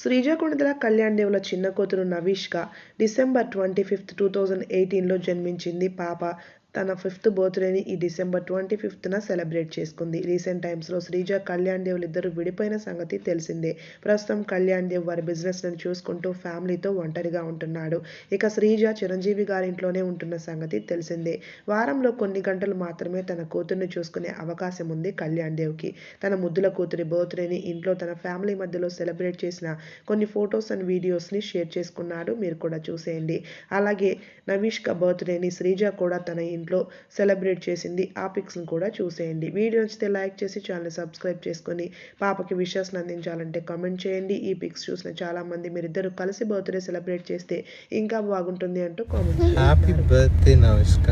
శ్రీజ కొణిదల కళ్యాణ్ దేవుల చిన్న కూతురు Navishka December twenty fifth two thousand ఎయిటీన్లో జన్మించింది పాప తన ఫిఫ్త్ బర్త్డేని ఈ డిసెంబర్ ట్వంటీ ఫిఫ్త్న సెలబ్రేట్ చేసుకుంది. రీసెంట్ టైమ్స్లో శ్రీజ కళ్యాణ్ దేవ్లు ఇద్దరు విడిపోయిన సంగతి తెలిసిందే. ప్రస్తుతం కళ్యాణ్ దేవ్ వారి బిజినెస్లను చూసుకుంటూ ఫ్యామిలీతో ఒంటరిగా ఉంటున్నాడు. ఇక శ్రీజ చిరంజీవి గారింట్లోనే ఉంటున్న సంగతి తెలిసిందే. వారంలో కొన్ని గంటలు మాత్రమే తన కూతుర్ని చూసుకునే అవకాశం ఉంది కళ్యాణ్ దేవ్కి. తన ముద్దుల కూతురి బర్త్డేని ఇంట్లో తన ఫ్యామిలీ మధ్యలో సెలబ్రేట్ చేసిన కొన్ని ఫొటోస్ అండ్ వీడియోస్ని షేర్ చేసుకున్నాడు. మీరు కూడా చూసేయండి. అలాగే నవీష్క బర్త్డేని శ్రీజ కూడా తన ఇంట్లో సెలబ్రేట్ చేసింది. ఆ పిక్స్ని కూడా చూసేయండి. వీడియో నచ్చితే లైక్ చేసి ఛానల్ సబ్స్క్రైబ్ చేసుకొని పాపకి విషెస్ని అందించాలంటే కామెంట్ చేయండి. ఈ పిక్స్ చూసిన చాలామంది మీరిద్దరు కలిసి బర్త్డే సెలబ్రేట్ చేస్తే ఇంకా బాగుంటుంది అంటూ కామెంట్ హ్యాపీ బర్త్డే నవిష్క